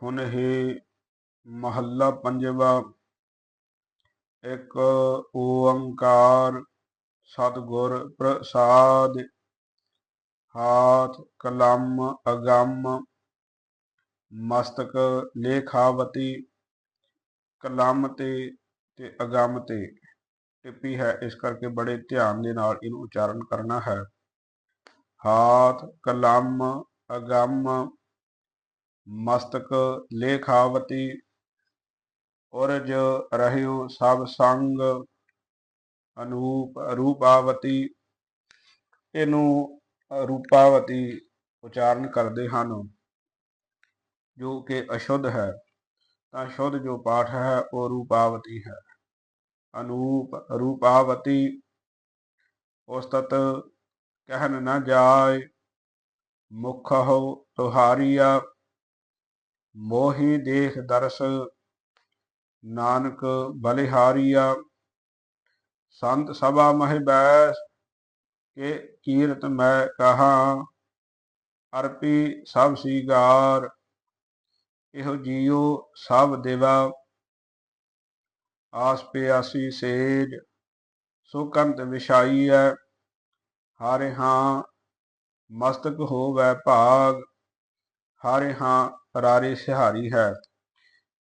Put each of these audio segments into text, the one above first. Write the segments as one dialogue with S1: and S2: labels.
S1: ਫੁਨਹੀ ਮਹੱਲਾ ਪੰਜਵਾ। ਇੱਕ ਓੰਕਾਰ ਸਤਿਗੁਰ ਪ੍ਰਸਾਦ, ਹਾਥ ਕਲਮ ਅਗੰਮ, ਮਸਤਕ ਲੇਖਾਵਤੀ, ਕਲਮ ਤੇ ਤੇ ਅਗੰਮ ਤੇ। ਟਿੱਪੀ ਹੈ, ਇਸ ਕਰਕੇ ਬੜੇ ਧਿਆਨ ਦੇ ਨਾਲ ਇਹਨੂੰ ਉਚਾਰਨ ਕਰਨਾ ਹੈ। ਹਾਥ ਕਲਮ ਅਗੰਮ ਮਸਤਕ ਲੇਖਾਵਤੀ ਉਰਜ ਰਹਿਓ ਸਭ ਸੰਗ ਅਨੂਪ ਰੂਪਾਵਤੀ। ਇਹਨੂੰ ਰੂਪਾਵਤੀ ਉਚਾਰਨ ਕਰਦੇ ਹਨ, ਜੋ ਕਿ ਅਸ਼ੁੱਧ ਹੈ। ਤਾਂ ਸ਼ੁੱਧ ਜੋ ਪਾਠ ਹੈ, ਉਹ ਰੂਪਾਵਤੀ ਹੈ। ਅਨੂਪ ਰੂਪਾਵਤੀ, ਉਸਤਤ ਕਹਿਣ ਨਾ ਜਾਏ, ਮੁਖ ਹੋ ਤੁਹਾਰੀਆ। ਮੋਹੀ ਦੇਖ ਦਰਸ, ਨਾਨਕ ਬਲਿਹਾਰੀਆ। ਸੰਤ ਸਭਾ ਮਹਿ ਬੈਸ, ਕੇ ਕੀਰਤ ਮੈਂ ਕਹਾ। ਅਰਪੀ ਸਭ ਸੀਗਾਰ, ਇਹੋ ਜੀਉ ਸਭ ਦੇਵਾ। ਆਸ ਪਿਆਸੀ ਸੇਜ ਸੋ ਕੰਤ ਹੈ ਹਾਰੇ ਹਾਂ ਮਸਤਕ ਹੋਵੈ ਭਾਗ, ਹਾਰੇ ਹਾਂ ਰਾਰੇ ਸਿਹਾਰੀ ਹੈ।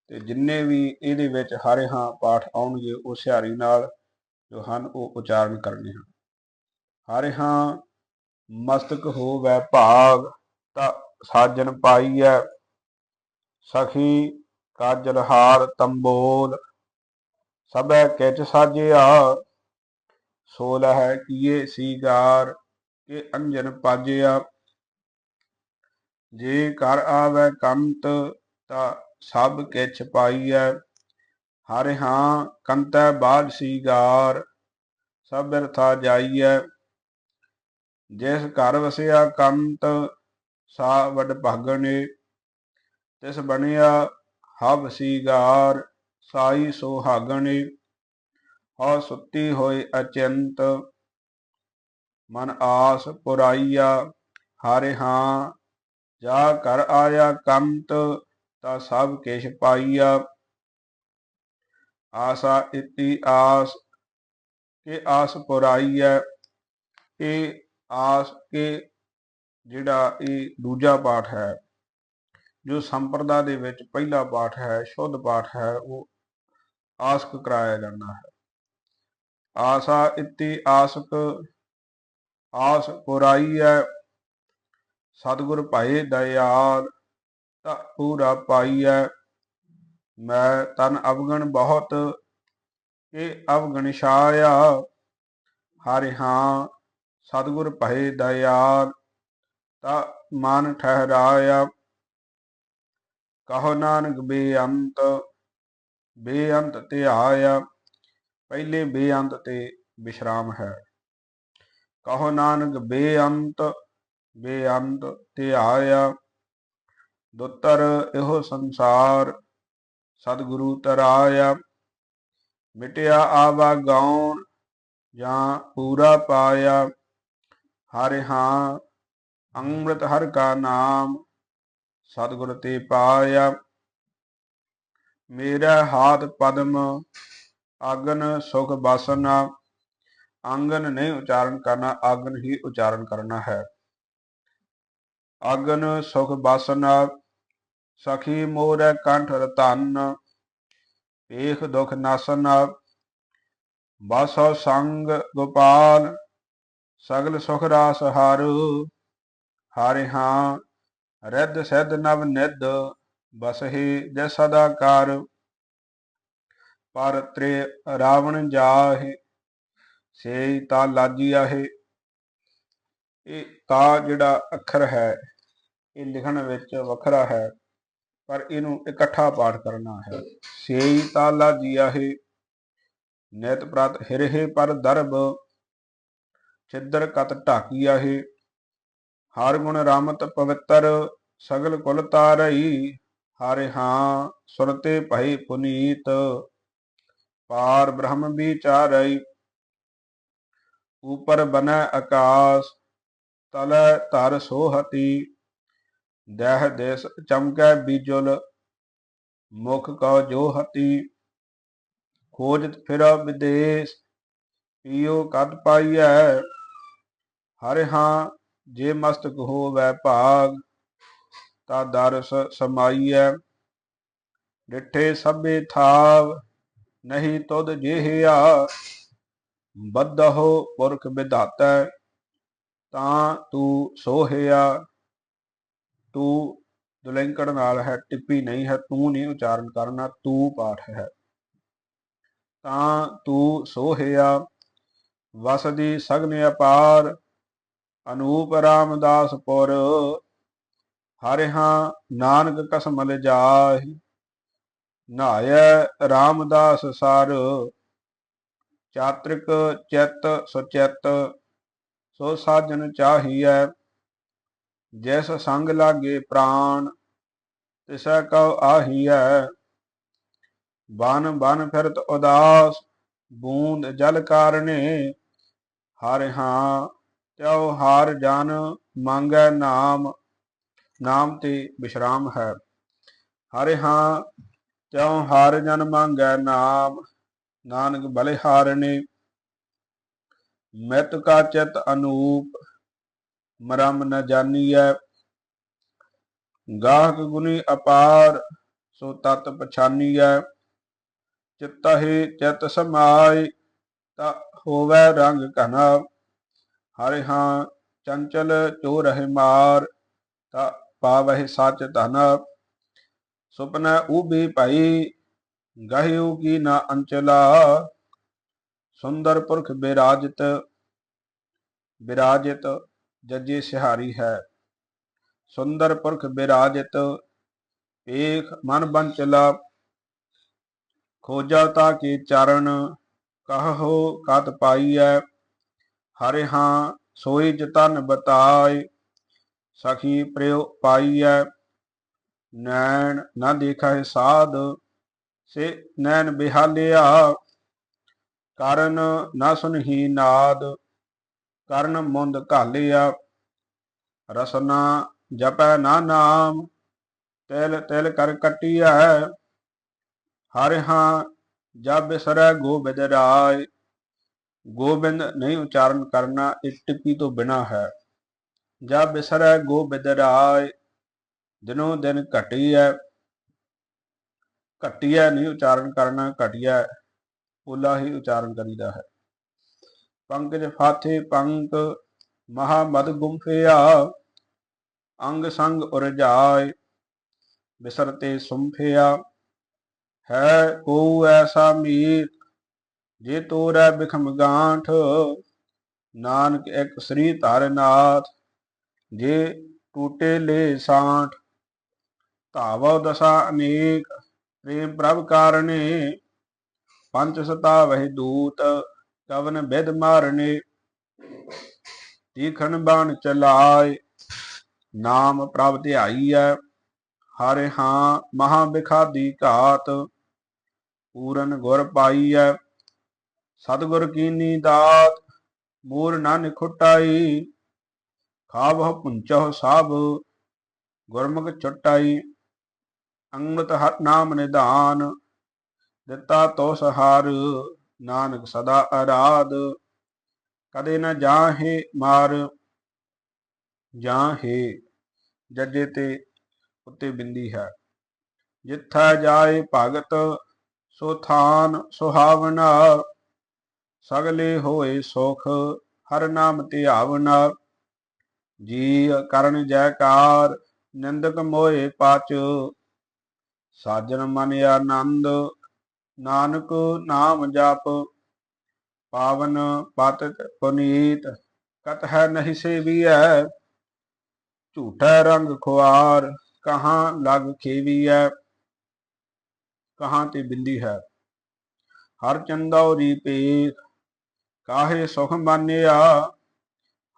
S1: ਤੇ ਜਿੰਨੇ ਵੀ ਇਹਦੇ ਵਿੱਚ ਹਾਰੇ ਹਾਂ ਪਾਠ ਆਉਣਗੇ, ਉਹ ਸਿਹਾਰੀ ਨਾਲ ਜੋ ਹਨ, ਉਹ ਉਚਾਰਨ ਕਰਨੇ ਹਨ। ਹਾਰੇ ਹਾਂ ਮਸਤਕ ਹੋਵੈ ਭਾਗ, ਤਾਂ ਸਾਜਨ ਹੈ ਸਖੀ ਕਾਜਲ ਹਾਰ ਤੰਬੋਲ, ਸਭੈ ਕਿਚ ਸਾਜਿਆ ਸੋਲ ਹੈ ਕੀਏ ਸੀਗਾਰ, ਕੇ ਅੰਜਨ ਪਾਜਿਆ ਜੇ ਘਰ ਆਵੇ ਕੰਤ ਤਾ ਸਭ ਕਿਛ ਪਾਈਐ। ਹਰਿ ਹਾਂ ਕੰਤੈ ਬਾਜ ਸੀਗਾਰ ਸਭ ਬਿਰਥਾ ਜਾਈਐ। ਜਿਸ ਘਰ ਵਸਿਆ ਕੰਤ, ਸਾ ਵਡ ਭਾਗਣੇ। ਤਿਸ ਬਣਿਆ ਹਬ ਸੀਗਾਰ ਸਾਈ ਸੋਹਾਗਣੇ ਹਉ ਸੁੱਤੀ ਹੋਏ ਅਚੰਤ, ਮਨ ਆਸ ਪੁਰਾਈਆ। ਹਾਰੇ ਹਾਂ ਜਾ ਕਰ ਆਇਆ ਕੰਤ ਤਾ ਸਭ ਕਿਛ ਪਾਈਆ। ਆਸਾ ਇਤੀ ਆਸ, ਕੇ ਆਸ ਪੁਰਾਈ ਹੈ ਇਹ ਆਸ ਕੇ, ਜਿਹੜਾ ਇਹ ਦੂਜਾ ਪਾਠ ਹੈ। ਜੋ ਸੰਪਰਦਾ ਦੇ ਵਿੱਚ ਪਹਿਲਾ ਪਾਠ ਹੈ, ਸ਼ੁੱਧ ਪਾਠ ਹੈ, ਉਹ ਆਸਕ ਕਰਾਇਆ ਜਾਂਦਾ ਹੈ। ਆਸਾ ਇਤੀ ਆਸਕ, ਆਸ ਹੈ ਸਤਿਗੁਰ ਭਾਏ ਦਇਆਲ ਤਾ ਪੂਰਾ ਪਾਈਐ, ਮੈਂ ਤਨ ਅਵਗਣ ਬਹੁਤ ਇਹ ਅਵਗਣ ਛਾਇਆ। ਹਰਿ ਹਾਂ, ਸਤਿਗੁਰ ਭਏ ਦਇਆਲ, ਤਾ ਮਨ ਠਹਿਰਾਇਆ। ਕਹੋ ਨਾਨਕ ਬੇਅੰਤ ਬੇਅੰਤ ਤੇ ਆਇਆ, ਪਹਿਲੇ ਬੇਅੰਤ ਤੇ ਵਿਸ਼ਰਾਮ ਹੈ। ਕਹੋ ਨਾਨਕ ਬੇਅੰਤ ਬੇਅੰਤ ਧਿਆਇਆ ਦੁੱਤਰ ਇਹੋ ਸੰਸਾਰ, ਸਤਿਗੁਰੂ ਤਰਾਇਆ। ਮਿਟਿਆ ਆਵਾ ਗਾਉਣ ਜਾਂ ਪੂਰਾ ਪਾਇਆ। ਹਰਿ ਹਾਂ, ਅੰਮ੍ਰਿਤ ਹਰ ਕਾ ਨਾਮ, ਸਤਿਗੁਰ ਤੇ ਪਾਇਆ। ਮੇਰਾ ਹਾਥ ਪਦਮ ਆਗਨ ਸੁਖ ਬਾਸਨਾ। ਆਂਗਨ ਨਹੀਂ ਉਚਾਰਨ ਕਰਨਾ ਆਗਨ ਹੀ ਉਚਾਰਨ ਕਰਨਾ ਹੈ। ਅਗਨ ਸੁਖ ਬਾਸਨਾ, ਸਖੀ ਮੋਰ ਕੰਠ ਰਤਨ, ਏਖ ਦੁਖ ਨਾਸਨ, ਬਾਸੋ ਸੰਗ ਗੋਪਾਲ, ਸਗਲ ਸੁਖ ਰਾਸ ਹਰੂ, ਹਾਰੇ ਹਾਂ, ਰਿੱਧ ਸਿੱਧ ਨਵ ਨਿੱਧ ਬਸਹੀ ਜੈ ਸਦਾ ਕਰ, ਪਰ ਤ੍ਰੇ ਰਾਵਣ ਜਾਹੇ ਸੇ ਤਾ ਲਾਜੀ ਆਹੇ, ਇਹ ਤਾ ਜਿਹੜਾ ਅੱਖਰ ਹੈ ਇਹ ਲਿਖਣ ਵਿੱਚ ਵੱਖਰਾ ਹੈ, ਪਰ ਇਹਨੂੰ ਇਕੱਠਾ ਪਾਠ ਕਰਨਾ ਹੈ। ਸੇਈ ਤਾਲਾ ਜੀਆਹੇ, ਨਿਤ ਪ੍ਰਤ ਹਿਰਹੇ ਪਰ ਦਰਬ, ਛਿੱਦਰ ਕਤ ਢਾਕੀਆਹੇ। ਹਰ ਗੁਣ ਰਾਮਤ ਪਵਿੱਤਰ, ਸਗਲ ਕੁਲ ਤਾਰਈ, ਹਰਿ ਹਾਂ ਸੁਰਤੇ ਭਈ ਪੁਨੀਤ। ਪਾਰ ਬ੍ਰਹਮ ਵਿਚਾਰਈ ਉਪਰ ਬਨੈ ਆਕਾਸ, ਤਲ ਧਰ ਸੋਹਤੀ। ਦਹਿ ਦੇਸ ਚਮਕੈ ਬੀਜੁਲ, ਮੁਖ ਕਉ ਜੋ ਹਤੀ, ਖੋਜਤ ਫਿਰ ਵਿਦੇਸ਼, ਪੀਓ ਕਦ ਪਾਈਐ? ਹਰਿ ਹਾਂ, ਜੇ ਮਸਤਕ ਹੋਵੈ ਭਾਗ, ਤਾ ਦਰਸ ਸਮਾਈਐ। ਡਿਠੇ ਸਭੇ ਥਾਵ, ਨਹੀਂ ਤੁਧ ਜਿਹਿਆ, ਬੱਧਹੁ ਪੁਰਖ ਵਿਧਾਤੈ, ਤਾਂ ਤੂੰ ਸੋਹਿਆ। ਤੂੰ ਦੁਲੰਕੜ ਨਾਲ ਹੈ, ਟਿੱਪੀ ਨਹੀਂ ਹੈ, ਤੂੰ ਨਹੀਂ ਉਚਾਰਨ ਕਰਨਾ, ਤੂੰ ਪਾਠ ਹੈ। ਤਾਂ ਤੂੰ ਸੋਹਿਆ, ਵਸਦੀ ਸਗਨ ਅਪਾਰ, ਅਨੂਪ ਰਾਮਦਾਸ ਪੁਰ ਹਰਿਹਾ ਨਾਨਕ ਕਸਮਲ ਲਿਜਾਹਿ ਨਾਇ ਰਾਮਦਾਸ ਸਰ, ਚਾਤ੍ਰਿਕ ਚਿਤ ਸੁਚਿਤ, ਸੋ ਸਾਜਨ ਚਾਹੀਐ ਜਿਸ ਸੰਗ ਲਾਗੇ ਪ੍ਰਾਣ ਤਿਸੈ ਕਉ ਆਹੀਐ। ਬਨ ਬਨ ਫਿਰਤ ਉਦਾਸ, ਬੂੰਦ ਜਲ ਕਾਰਣੇ ਹਰਿ ਹਾਂ, ਤਿਉ ਹਾਰ ਜਨ ਮੰਗੈ ਨਾਮ। ਨਾਮ ਤੇ ਵਿਸ਼ਰਾਮ ਹੈ। ਹਰਿ ਹਾਂ, ਤਿਉ ਹਾਰ ਜਨ ਮੰਗੈ ਨਾਮ। ਨਾਨਕ ਬਲਿਹਾਰਣੇ ਮਿਤ ਕਾ ਚਿਤ ਅਨੂਪ। ਮਰਮ ਨ ਜਾਣੀਐ ਗਾਹਕ ਗੁਨੀ ਅਪਾਰ, ਸੋ ਤਤ ਪਛਾਨੀਐ। ਚਿਤਹਿ ਚਿਤ ਸਮਾਈ, ਤਾ ਹੋਵੈ ਰੰਗ ਘਨਾ ਹਰਿ ਹਾਂ, ਚੰਚਲ ਚੋ ਰਹਿ ਮਾਰ, ਤਾ ਪਾਵਹਿ ਸਚ ਧਨ। ਸੁਪਨਾ ਉਬੀ ਭਈ ਗਹਿਉ ਕੀ ਨਾ ਅੰਚਲਾ। ਸੁੰਦਰ ਪੁਰਖ ਬਿਰਾਜਿਤ ਬਿਰਾਜਿਤ ਜੱਜੇ ਸਿਹਾਰੀ ਹੈ। ਸੁੰਦਰ ਪੁਰਖ ਬਿਰਾਜਿਤ, ਏਕ ਮਨ ਬੰਚਲਾ ਖੋਜਾ ਤਾ ਕੇ ਚਰਨ ਕਹੋ ਕਤ ਪਾਈਐ, ਹਰੇ ਹਾਂ ਸੋਈ ਜਤਨ ਬਤਾਏ, ਸਖੀ ਪ੍ਰਿਉ ਪਾਈਐ, ਨੈਣ ਨਾ ਦੇਖੈ ਸਾਧ, ਸੇ ਨੈਣ ਬਿਹਾਲਿਆ, ਕਰਨ ਨਾ ਸੁਨਹੀ ਨਾਦ ਕਰਨ ਮੁੰਦ ਘਾਲਿਆ, ਰਸਨਾ ਜਪੈ ਨਾ ਨਾਮ, ਤਿਲ ਤਿਲ ਕਰ ਕਟਿਆ ਹਰਿ ਹਾਂ ਜਬ ਬਿਸਰੈ ਗੋਬਿੰਦ ਰਾਏ ਗੋਬਿੰਦ ਨਹੀਂ ਉਚਾਰਨ ਕਰਨਾ ਇਸ ਟਿੱਪੀ ਤੋਂ ਬਿਨਾ ਹੈ। ਜਬ ਬਿਸਰੈ ਗੋਬਿੰਦ ਰਾਏ ਦਿਨੋ ਦਿਨ ਘਟੀਐ ਘਟੀਐ ਨਹੀਂ ਉਚਾਰਨ ਕਰਨਾ ਘਟਿਆ ਉਲਾ ਹੀ ਉਚਾਰਨ ਕਰੀਦਾ ਹੈ। ਪੰਕਜ ਫਾਥੇ ਪੰਕ ਮਹਾ ਮਦ ਗੁੰਫਿਆ ਅੰਗ ਸੰਗ ਉਰਜਾਏ ਬਿਸਰਤੇ ਸੁੰਫਿਆ ਹੈ ਕੋ ਐਸਾ ਮੀਤ, ਜੇ ਤੋਰੈ ਬਿਖਮ ਗਾਂਠ, ਨਾਨਕ ਇੱਕ ਸ੍ਰੀ ਧਰਨਾਥ ਜੇ ਟੂਟੇ ਲੈ ਸਾਂਠ, ਧਾਵੋ ਦਸਾ ਅਨੇਕ, ਪ੍ਰੇਮ ਪ੍ਰਭ ਕਾਰਣੇ ਪੰਚ ਸਤਾ ਵਹਿ ਦੂਤ ਕਵਨ ਬਿਦ ਮਾਰਨੇ, ਤੀਖਣ ਬਾਣ ਚਲਾਏ, ਨਾਮ ਪ੍ਰਭ ਧਿਆਈਐ ਹਰਿ ਹਾਂ ਮਹਾ ਬਿਖਾਦੀ ਘਾਤ, ਪੂਰਨ ਗੁਰ ਪਾਈਐ, ਸਤਿਗੁਰ ਕੀਨੀ ਦਾਤ, ਮੂਰ ਨਾ ਨਿਖੁਟਾਈ ਖਾਵਹੁ ਪੁੰਚਹੁ ਸਭ ਗੁਰਮੁਖ ਛੁਟਾਈ, ਅੰਮ੍ਰਿਤ ਹਰ ਨਾਮ ਨਿਧਾਨ, ਦਿੱਤਾ ਤੋ ਸਹਾਰ ਨਾਨਕ ਸਦਾ ਆਰਾਧ ਕਦੇ ਨਾ ਜਾਹੇ ਮਾਰ, ਜਾਹੇ ਜੱਜੇ ਤੇ ਉੱਤੇ ਬਿੰਦੀ ਹੈ। ਜਿੱਥਾ ਜਾਏ ਭਗਤ, ਸੋ ਥਾਨ ਸੁਹਾਵਨਾ ਸਗਲੇ ਹੋਏ ਸੁਖ, ਹਰ ਨਾਮ ਧਿਆਵਨਾ ਜੀ ਕਰਨ ਜੈਕਾਰ, ਨਿੰਦਕ ਮੋਏ ਪਾਚ। ਸਾਜਨ ਮਨ ਆਨੰਦ ਨਾਨਕ ਨਾਮ ਜਪ, ਪਾਵਨ ਪਤਿਤ ਪੁਨੀਤ, ਕਤ ਹੈ ਨਹੀਂ ਸੇਵੀਐ, ਝੂਠਾ ਰੰਗ ਖੁਆਰ, ਕਹਾਂ ਲਗ ਖੇਵੀਐ, ਕਹਾਂ ਤੇ ਬਿੰਦੀ ਹੈ। ਹਰ ਚੰਦੌਰੀ ਪੇਖ ਕਾਹੇ ਸੁਖ ਮਾਨਿਆ,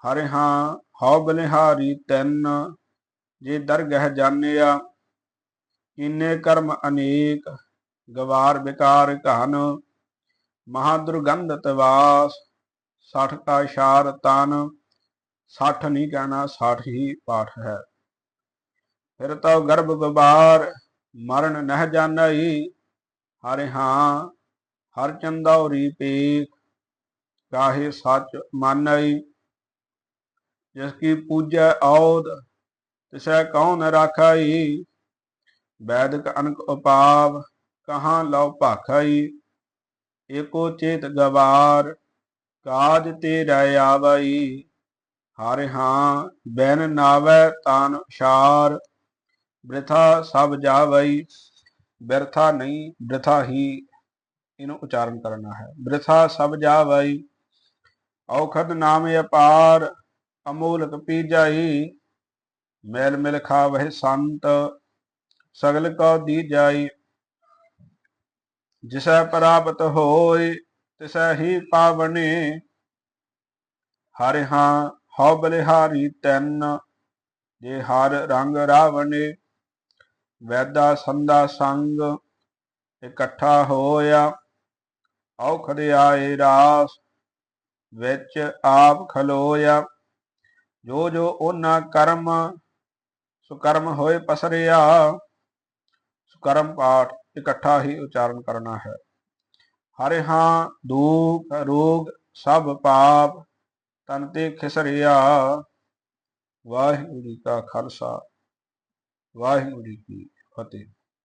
S1: ਹਰਿ ਹਾਂ ਹਉ ਬਲਿਹਾਰੀ ਤੈਨ, ਜੇ ਦਰਗਹਿ ਜਾਣਿਆ ਕੀਨੇ ਕਰਮ ਅਨੇਕ ਗਵਾਰ ਵਿਕਾਰ ਘਨ ਮਹਾ ਦੁਰਗੰਧ ਵਾਸ ਸਠ ਕਾ ਇਸ਼ਾਰ ਤਨ, ਸਠ ਨਹੀਂ ਕਹਿਣਾ, ਸਠ ਹੀ ਪਾਠ ਹੈ। ਫਿਰ ਤਉ ਗਰਭ ਗਵਾਰ ਮਰਨ ਨਹਿ ਜਾਣਈ, ਹਰਿ ਹਾਂ, ਹਰ ਚੰਦੌਰੀ ਪੇਖ, ਕਾਹੇ ਸੱਚ ਮਾਨਈ। ਜਿਸ ਕੀ ਪੂਜੈ ਔਦ ਤਿਸੈ ਕਉ ਨ ਵੈਦਿਕ ਅਨਕ ਉਪਾਵ ਕਹਾਂ ਲਉ ਭਾਖਈ, ਏਕੋ ਚੇਤ ਗਵਾਰ, ਕਾਜ ਤੇ ਰਹਿ ਆਵਈ। ਹਰਿ ਹਾਂ, ਬੈਨ ਨਾਵੈ ਤਾਨ ਸ਼ਾਰ ਬ੍ਰਿਥਾ ਸਭ ਜਾਵਈ, ਬਿਰਥਾ ਨਹੀਂ ਬ੍ਰਿਥਾ ਹੀ। ਇਹਨੂੰ ਉਚਾਰਨ ਕਰਨਾ ਹੈ। ਬ੍ਰਿਥਾ ਸਭ ਜਾਵਈ, ਔਖਦ ਨਾਮ ਅਪਾਰ, ਅਮੋਲਕ ਪੀ ਜਾਈ ਮੈਲ ਮਿਲ ਖਾਵਹਿ ਸੰਤ, ਸਗਲ ਕੋ ਦੀ ਜਾਈ ਜਿਸੈ ਪ੍ਰਾਪਤ ਹੋਏ ਤਿਸੈ ਹੀ ਪਾਵਨੇ। ਹਰਿ ਹਾਂ, ਹਉ ਬਲਿਹਾਰੀ ਤੈਨ, ਜੇ ਹਰ ਰੰਗ ਰਾਵਣੇ। ਵੈਦਾ ਸੰਦਾ ਸੰਗ, ਇਕੱਠਾ ਹੋਇਆ, ਔਖਦ ਆਏ ਰਾਸ, ਵਿੱਚ ਆਪ ਖਲੋਇਆ। ਜੋ ਜੋ ਉਹਨਾਂ ਕਰਮ, ਸੁਕਰਮ ਹੋਏ ਪਸਰਿਆ, ਸੁਕਰਮ ਪਾਠ ਇਕੱਠਾ ਹੀ ਉਚਾਰਨ ਕਰਨਾ ਹੈ। ਹਰਿ ਹਾਂ, ਦੁਖ, ਰੋਗ, ਸਭ ਪਾਪ, ਤਨ ਤੇ ਖਿਸਰਿਆ, ਵਾਹਿਗੁਰੂ ਜੀ ਕਾ ਖਾਲਸਾ, ਵਾਹਿਗੁਰੂ ਜੀ ਕੀ ਫਤਿਹ।